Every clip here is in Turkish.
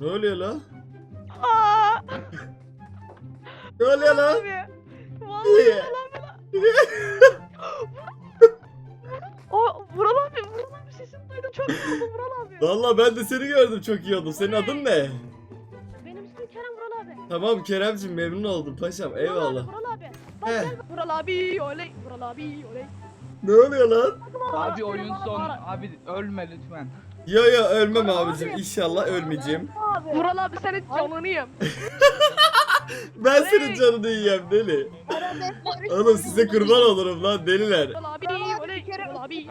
Ne oluyor lan? Aa, Ne oluyor lan? abi. Vallahi Niye? o Vural abi, Vural abi sesini duydum çok iyi oldu Vural abi. Valla ben de seni gördüm çok iyi oldum. Senin adın ne? Benim ismim Kerem Vural abi. Tamam Keremciğim memnun oldum paşam Vural eyvallah. Abi, Vural abi. Bak Heh. gel Vural abi oley. Vural abi oley. Ne oluyor lan? Abi oyun son. Abi ölme lütfen. Yo yo ölmem abicim inşallah ölmeyeceğim. Vural abi senin canını yiyeyim. Ben senin canını yiyeyim deli. Oğlum size kurban olurum lan deliler. Vural abi oley. Vural abi.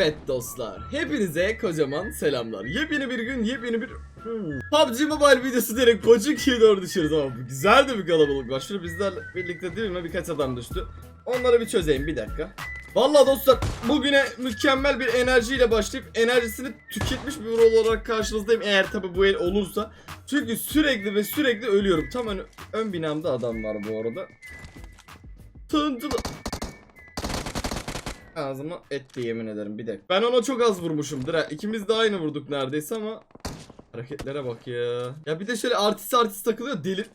Evet dostlar, hepinize kocaman selamlar. Yepyeni bir gün, yepyeni bir Hmm. PUBG Mobile videosu diyerek Pochinki'ye doğru düşüyoruz ama güzel de bir kalabalık var. Şurada bizlerle birlikte değil mi birkaç adam düştü. Onları bir çözeyim bir dakika. Vallahi dostlar bugüne mükemmel bir enerjiyle başlayıp enerjisini tüketmiş bir rol olarak karşınızdayım eğer tabi bu el olursa. Çünkü sürekli ve sürekli ölüyorum. Tam ön, ön binamda adam var bu arada. Tıntılı. Ağzıma etti yemin ederim bir dakika. Ben ona çok az vurmuşumdur ha. İkimiz de aynı vurduk neredeyse ama Hareketlere bak ya. Ya bir de şöyle artist artist takılıyor deli.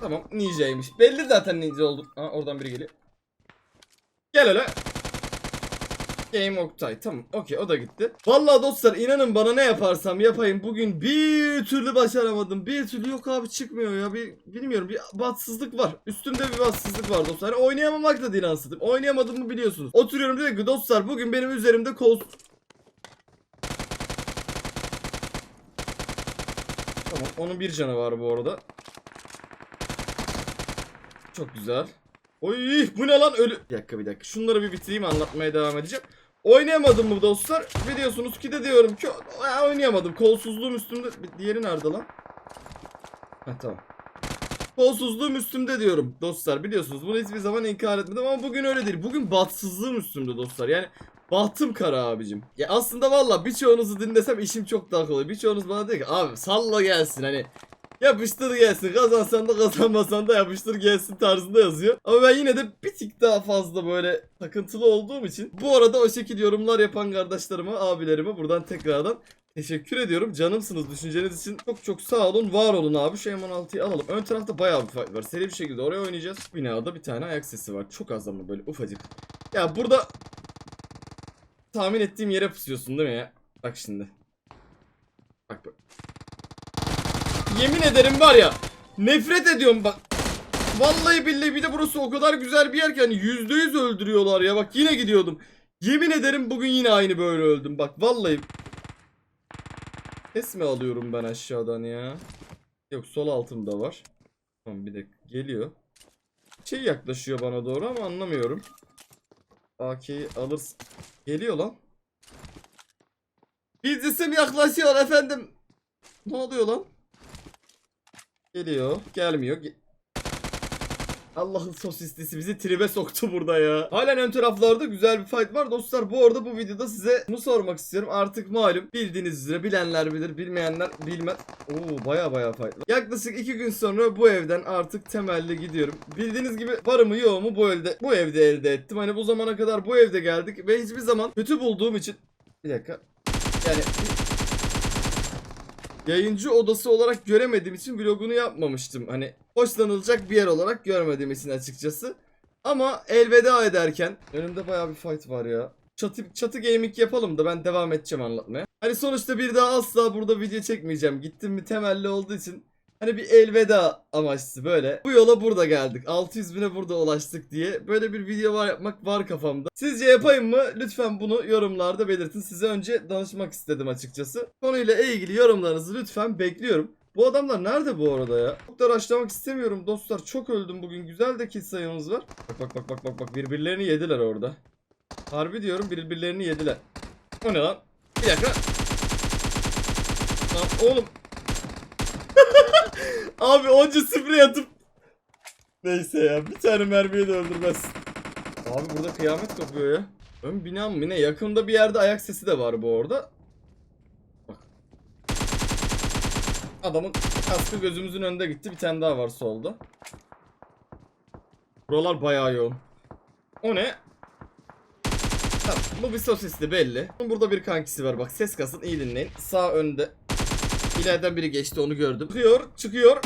Tamam ninjaymış. Belli zaten ninja oldum. Ha oradan biri geliyor. Gel hele. Game Oktay tamam okey o da gitti. Vallahi dostlar inanın bana ne yaparsam yapayım bugün bir türlü başaramadım. Bir türlü yok abi çıkmıyor ya. Bir bilmiyorum bir bahtsızlık var. Üstümde bir bahtsızlık var dostlar. Hani oynayamamak da değil anasını. Oynayamadığımı biliyorsunuz. Oturuyorum diyor ki dostlar bugün benim üzerimde kol Tamam onun bir canı var bu arada. Çok güzel. Oy bu ne lan ölü. Bir dakika bir dakika. Şunları bir bitireyim anlatmaya devam edeceğim. Oynayamadım mı dostlar? Biliyorsunuz ki de diyorum ki "Aa, oynayamadım. Kolsuzluğum üstümde. Diğeri nerede lan? Heh tamam. Kolsuzluğum üstümde diyorum dostlar biliyorsunuz bunu hiçbir zaman inkar etmedim ama bugün öyle değil. Bugün bahtsızlığım üstümde dostlar yani bahtım kara abicim. Ya aslında valla birçoğunuzu dinlesem işim çok daha kolay. Birçoğunuz bana diyor ki abi salla gelsin hani yapıştır gelsin kazansan da kazanmasan da yapıştır gelsin tarzında yazıyor. Ama ben yine de bir tık daha fazla böyle takıntılı olduğum için bu arada o şekilde yorumlar yapan kardeşlerime abilerime buradan tekrardan Teşekkür ediyorum. Canımsınız. Düşünceniz için çok çok sağ olun. Var olun abi. Şu M16'yı alalım. Ön tarafta bayağı bir fight var. Seri bir şekilde oraya oynayacağız. Binada bir tane ayak sesi var. Çok az ama böyle ufacık. Ya burada tahmin ettiğim yere pusuyorsun değil mi ya? Bak şimdi. Bak bak. Yemin ederim var ya. Nefret ediyorum bak. Vallahi billahi bir de burası o kadar güzel bir yer ki hani yüzde yüz öldürüyorlar ya. Bak yine gidiyordum. Yemin ederim bugün yine aynı böyle öldüm. Bak vallahi Ses alıyorum ben aşağıdan ya? Yok sol altımda var. Tamam bir dakika geliyor. Şey yaklaşıyor bana doğru ama anlamıyorum. AK'yi alırsın. Geliyor lan. Bir cisim yaklaşıyor efendim. Ne oluyor lan? Geliyor. Gelmiyor. Ge- Allah'ın sosislisi bizi tribe soktu burada ya. Halen ön taraflarda güzel bir fight var. Dostlar bu arada bu videoda size bunu sormak istiyorum. Artık malum bildiğiniz üzere bilenler bilir bilmeyenler bilmez. Oo baya baya fight var. Yaklaşık iki gün sonra bu evden artık temelli gidiyorum. Bildiğiniz gibi varımı yoğumu bu evde bu evde elde ettim. Hani bu zamana kadar bu evde geldik ve hiçbir zaman kötü bulduğum için bir dakika. Yani yayıncı odası olarak göremediğim için vlogunu yapmamıştım. Hani hoşlanılacak bir yer olarak görmediğim için açıkçası. Ama elveda ederken önümde bayağı bir fight var ya. Çatı, çatı gaming yapalım da ben devam edeceğim anlatmaya. Hani sonuçta bir daha asla burada video çekmeyeceğim. Gittim mi temelli olduğu için Hani bir elveda amaçlı böyle. Bu yola burada geldik. 600 bine burada ulaştık diye. Böyle bir video var yapmak var kafamda. Sizce yapayım mı? Lütfen bunu yorumlarda belirtin. Size önce danışmak istedim açıkçası. Konuyla ilgili yorumlarınızı lütfen bekliyorum. Bu adamlar nerede bu arada ya? Çok da rushlamak istemiyorum dostlar. Çok öldüm bugün. Güzel de kill sayımız var. Bak bak bak bak bak bak. Birbirlerini yediler orada. Harbi diyorum birbirlerini yediler. O ne lan? Bir dakika. Lan oğlum Abi onca sprey atıp Neyse ya bir tane mermiye de öldürmez. Abi burada kıyamet kopuyor ya. Ön binam mı ne? Yakında bir yerde ayak sesi de var bu orada. Bak. Adamın kaskı gözümüzün önünde gitti. Bir tane daha var solda. Buralar bayağı yoğun. O ne? Tamam, bu bir sosisli belli. Burada bir kankisi var bak ses kasın iyi dinleyin. Sağ önde. İleriden biri geçti onu gördüm. Çıkıyor çıkıyor.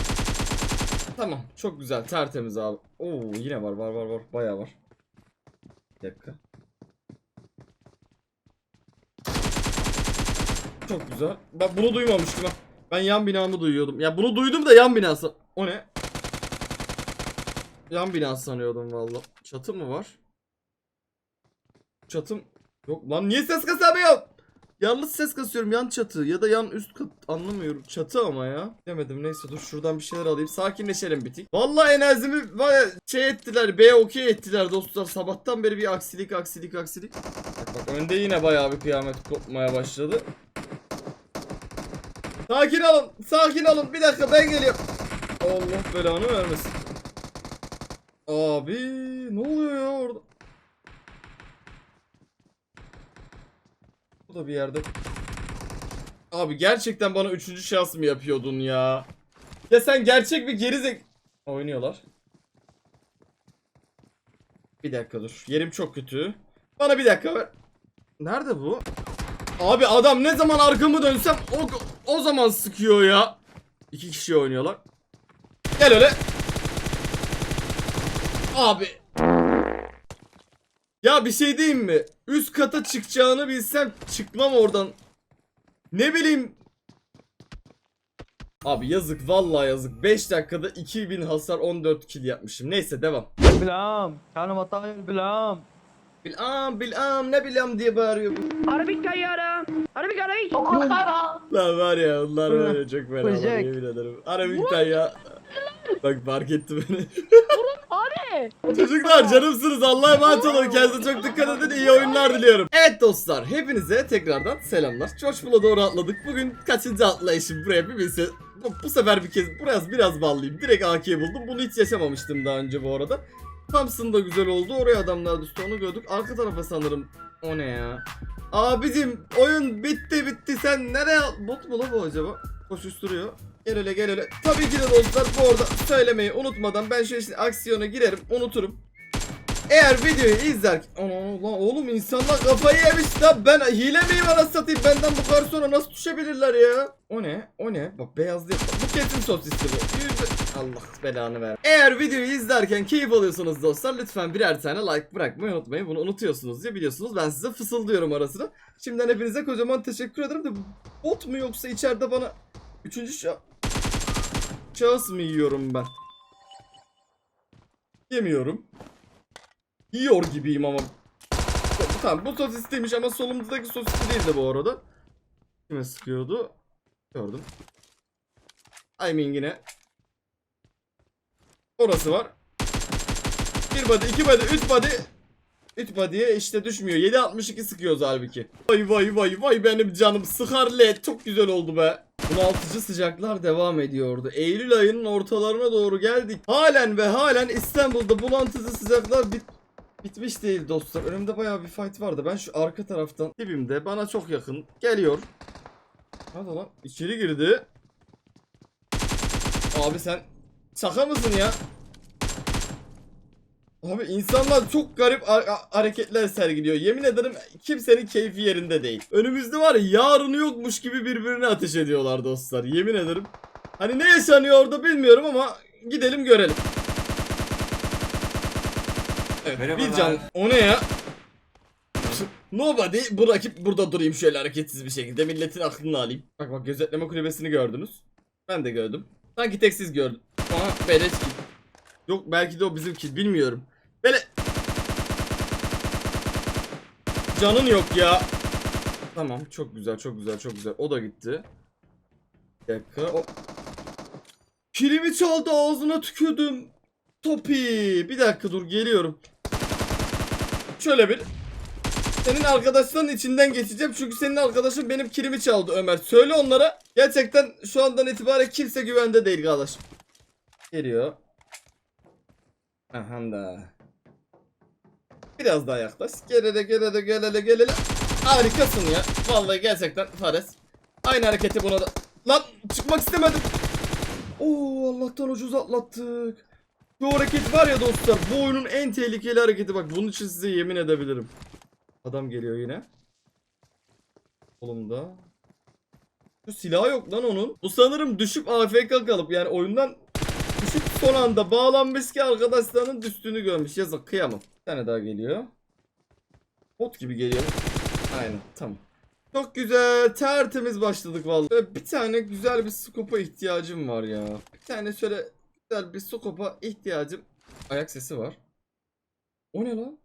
Tamam çok güzel tertemiz abi. Oo yine var var var var bayağı var. Bir dakika. Çok güzel. Ben bunu duymamıştım ha. Ben yan binamı duyuyordum. Ya bunu duydum da yan binası. O ne? Yan binası sanıyordum valla. Çatı mı var? Çatım yok lan niye ses kasamıyorum? Yalnız ses kasıyorum yan çatı ya da yan üst kat anlamıyorum. Çatı ama ya. Demedim neyse dur şuradan bir şeyler alayım. Sakinleşelim bitik. Vallahi enerjimi şey ettiler. B okey ettiler dostlar. Sabahtan beri bir aksilik aksilik aksilik. Bak bak önde yine bayağı bir kıyamet kopmaya başladı. Sakin olun. Sakin olun. Bir dakika ben geliyorum. Allah belanı vermesin. Abi ne oluyor ya orada? Bu da bir yerde. Abi gerçekten bana üçüncü şans mı yapıyordun ya? Ya sen gerçek bir gerizek... Oynuyorlar. Bir dakika dur. Yerim çok kötü. Bana bir dakika ver. Nerede bu? Abi adam ne zaman arkamı dönsem o, o zaman sıkıyor ya. İki kişi oynuyorlar. Gel öyle. Abi. Ya bir şey diyeyim mi? Üst kata çıkacağını bilsem çıkmam oradan. Ne bileyim. Abi yazık vallahi yazık. 5 dakikada 2000 hasar 14 kill yapmışım. Neyse devam. Bilam. Kanım atayım bilam. Bilam bilam ne bilam diye bağırıyor. bu. Arabik tayyara. Arabik arabik. Lan var ya onlar var ya çok fena. Yemin ederim. Arabik tayyara. Bak fark etti beni. Çocuklar canımsınız Allah'a emanet olun kendinize çok dikkat edin iyi oyunlar diliyorum. Evet dostlar hepinize tekrardan selamlar. Coşbul'a doğru atladık. Bugün kaçıncı atlayışım buraya bir bilse. Bu, sefer bir kez biraz biraz ballıyım. Direkt AK buldum. Bunu hiç yaşamamıştım daha önce bu arada. Thompson da güzel oldu. Oraya adamlar düştü onu gördük. Arka tarafa sanırım. O ne ya? Abicim oyun bitti bitti sen nereye bot mu bu acaba? Koşuşturuyor. Gel öyle gel öyle. Tabii ki de dostlar bu arada söylemeyi unutmadan ben şu işin aksiyona girerim unuturum. Eğer videoyu izler... Ana oğlum insanlar kafayı yemiş lan ben hile miyim anasını satayım benden bu kadar sonra nasıl düşebilirler ya? O ne? O ne? Bak beyaz değil. Bu kesin sosisli bu. Yüzde... Allah belanı ver. Eğer videoyu izlerken keyif alıyorsanız dostlar lütfen birer tane like bırakmayı unutmayın. Bunu unutuyorsunuz diye biliyorsunuz. Ben size fısıldıyorum arasına. Şimdiden hepinize kocaman teşekkür ederim de bot mu yoksa içeride bana üçüncü şa şahıs mı yiyorum ben? Yemiyorum. Yiyor gibiyim ama. Tamam bu sosisliymiş ama solumuzdaki sosisli değildi bu arada. Kime sıkıyordu? Gördüm. I mean yine. Orası var. Bir body, iki body, üç body. Üç body'ye işte düşmüyor. 7.62 sıkıyoruz halbuki. Vay vay vay vay benim canım sıkar led. Çok güzel oldu be. Bunaltıcı sıcaklar devam ediyordu. Eylül ayının ortalarına doğru geldik. Halen ve halen İstanbul'da bulantıcı sıcaklar bit bitmiş değil dostlar. Önümde bayağı bir fight vardı. Ben şu arka taraftan dibimde bana çok yakın geliyor. Hadi lan içeri girdi. Abi sen şaka mısın ya? Abi insanlar çok garip ha- ha- hareketler sergiliyor. Yemin ederim kimsenin keyfi yerinde değil. Önümüzde var ya yarını yokmuş gibi birbirine ateş ediyorlar dostlar. Yemin ederim. Hani ne yaşanıyor orada bilmiyorum ama gidelim görelim. Bir can. O ne ya? Nobody. Bu rakip burada durayım şöyle hareketsiz bir şekilde. Milletin aklını alayım. Bak bak gözetleme kulübesini gördünüz. Ben de gördüm. Sanki tek siz gördüm. Aha beleş kill. Yok belki de o bizim kill bilmiyorum. Bele... Canın yok ya. Tamam çok güzel çok güzel çok güzel. O da gitti. Bir dakika. O... Kilimi çaldı ağzına tükürdüm. Topi. Bir dakika dur geliyorum. Şöyle bir. Senin arkadaşların içinden geçeceğim çünkü senin arkadaşın benim kilimi çaldı Ömer. Söyle onlara. Gerçekten şu andan itibaren kimse güvende değil kardeşim. Geliyor. Aha da. Biraz daha yaklaş. Gel hele gel hele gel hele gel hele. Harikasın ya. Vallahi gerçekten Fares. Aynı hareketi buna da. Lan çıkmak istemedim. Oo Allah'tan ucuz atlattık. Bu hareket var ya dostlar bu oyunun en tehlikeli hareketi bak bunun için size yemin edebilirim. Adam geliyor yine. Kolumda. Şu silah yok lan onun. Bu sanırım düşüp AFK kalıp yani oyundan düşüp son anda bağlanmış ki arkadaşlarının düştüğünü görmüş. Yazık kıyamam. Bir tane daha geliyor. Bot gibi geliyor. Aynen tamam. Çok güzel tertemiz başladık vallahi. Bir tane güzel bir skopa ihtiyacım var ya. Bir tane şöyle güzel bir skopa ihtiyacım. Ayak sesi var. O ne lan?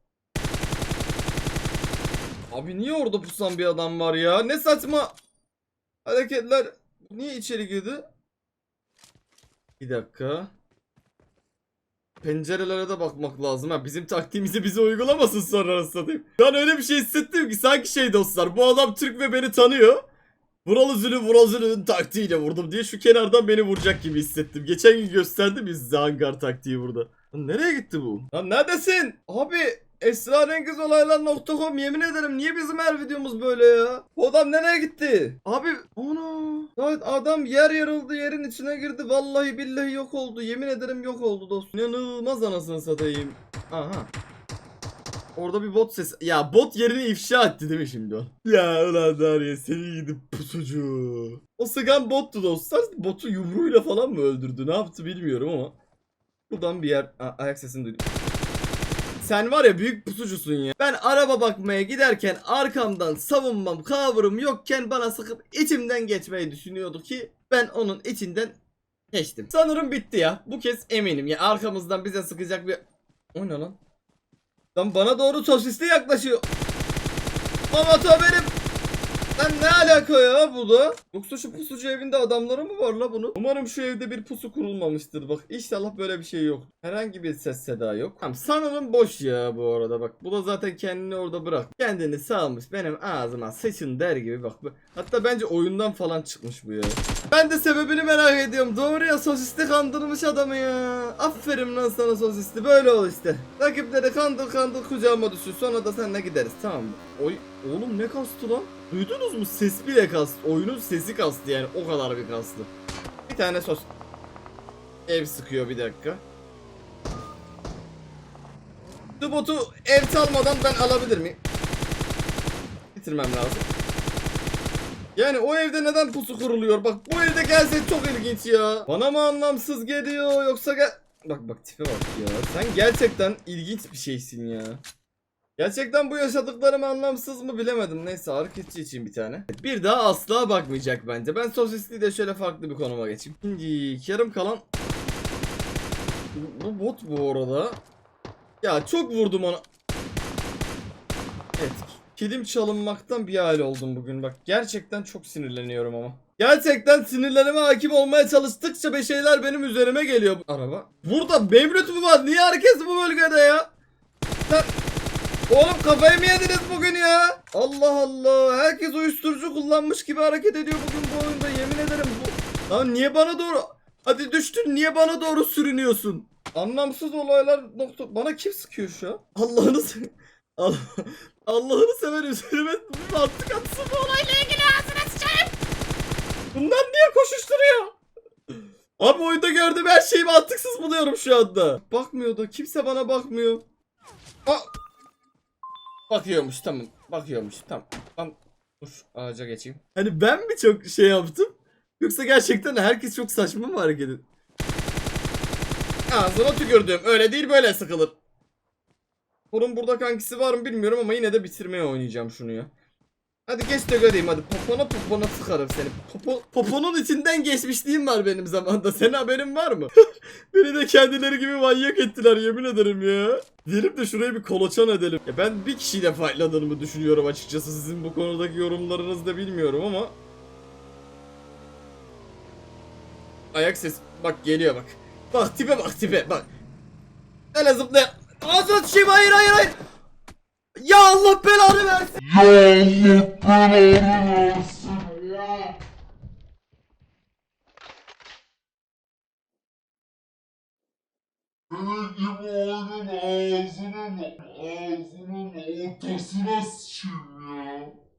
Abi niye orada pusan bir adam var ya? Ne saçma hareketler. Niye içeri girdi? Bir dakika. Pencerelere de bakmak lazım ha. Bizim taktiğimizi bize uygulamasın sonra satayım. Ben öyle bir şey hissettim ki sanki şey dostlar. Bu adam Türk ve beni tanıyor. Vuralı zülü vuralı zülü'nün taktiğiyle vurdum diye şu kenardan beni vuracak gibi hissettim. Geçen gün gösterdi biz Zangar taktiği burada. Lan nereye gitti bu? Lan neredesin? Abi esrarengizOlaylar.com yemin ederim niye bizim her videomuz böyle ya? Bu adam nereye gitti? Abi onu. Adam yer yarıldı yerin içine girdi. Vallahi billahi yok oldu. Yemin ederim yok oldu dostum. İnanılmaz anasını satayım. Aha. Orada bir bot sesi. Ya bot yerini ifşa etti değil mi şimdi o? Ya ulan Darya seni gidip pusucu. O sıkan bottu dostlar. Botu yumruğuyla falan mı öldürdü? Ne yaptı bilmiyorum ama. Buradan bir yer A- ayak sesini duydum. Sen var ya büyük pusucusun ya. Ben araba bakmaya giderken arkamdan savunmam, kavurum yokken bana sıkıp içimden geçmeyi düşünüyordu ki ben onun içinden geçtim. Sanırım bitti ya. Bu kez eminim ya arkamızdan bize sıkacak bir... O ne lan? Lan bana doğru sosisli yaklaşıyor. Mamato benim. Lan ne alaka ya bu da? Yoksa şu pusucu evinde adamları mı var la bunu? Umarım şu evde bir pusu kurulmamıştır bak. İnşallah böyle bir şey yok. Herhangi bir ses seda yok. Tamam sanırım boş ya bu arada bak. Bu da zaten kendini orada bırak. Kendini salmış benim ağzıma sıçın der gibi bak. Hatta bence oyundan falan çıkmış bu ya. Ben de sebebini merak ediyorum. Doğru ya sosisli kandırmış adamı ya. Aferin lan sana sosisli. Böyle ol işte. Rakipleri kandır kandır kucağıma düşür. Sonra da seninle gideriz tamam mı? Oy, oğlum ne kastı lan? Duydunuz mu? Ses bile kastı. Oyunun sesi kastı yani. O kadar bir kastı. Bir tane sos. Ev sıkıyor bir dakika. Bu botu ev çalmadan ben alabilir miyim? Bitirmem lazım. Yani o evde neden pusu kuruluyor? Bak bu evde gelse çok ilginç ya. Bana mı anlamsız geliyor yoksa gel... Bak bak tipe bak ya. Sen gerçekten ilginç bir şeysin ya. Gerçekten bu yaşadıklarım anlamsız mı bilemedim. Neyse hareketçi için bir tane. Bir daha asla bakmayacak bence. Ben sosisli de şöyle farklı bir konuma geçeyim. Şimdi yarım kalan... Bu bot bu arada. Ya çok vurdum ona. Evet. Kilim çalınmaktan bir hal oldum bugün. Bak gerçekten çok sinirleniyorum ama. Gerçekten sinirlerime hakim olmaya çalıştıkça bir şeyler benim üzerime geliyor. Araba. Burada Mevlüt mü var? Niye herkes bu bölgede ya? Sen... Oğlum kafayı mı yediniz bugün ya? Allah Allah. Herkes uyuşturucu kullanmış gibi hareket ediyor bugün bu oyunda. Yemin ederim bu. Lan niye bana doğru... Hadi düştün niye bana doğru sürünüyorsun? Anlamsız olaylar nokta... Bana kim sıkıyor şu an? Allah'ını se- Allah... Allah'ını sever üzerime bir attık atsın bu olayla ilgili ağzına sıçayım. Bunlar niye koşuşturuyor? Abi oyunda gördüğüm her şeyi mantıksız buluyorum şu anda. Bakmıyor da kimse bana bakmıyor. Aa! Bakıyormuş tamam. Bakıyormuş tamam. Tamam. Dur ağaca geçeyim. Hani ben mi çok şey yaptım? Yoksa gerçekten herkes çok saçma mı hareket ediyor? Ağzına tükürdüm. Öyle değil böyle sıkılır. Bunun burada kankisi var mı bilmiyorum ama yine de bitirmeye oynayacağım şunu ya. Hadi geç de göreyim hadi. Popona popona sıkarım seni. Popo, poponun içinden geçmişliğim var benim zamanda. Senin haberin var mı? Beni de kendileri gibi manyak ettiler yemin ederim ya. Diyelim de şurayı bir koloçan edelim. Ya ben bir kişiyle fightladığımı düşünüyorum açıkçası. Sizin bu konudaki yorumlarınızı da bilmiyorum ama. Ayak ses. Bak geliyor bak. Bak tipe bak tipe bak. Öyle zıplaya. Ağzına sıçayım hayır hayır hayır. Ya Allah belanı versin. Senin gibi oyunun ağzının ağzının ortasına sıçayım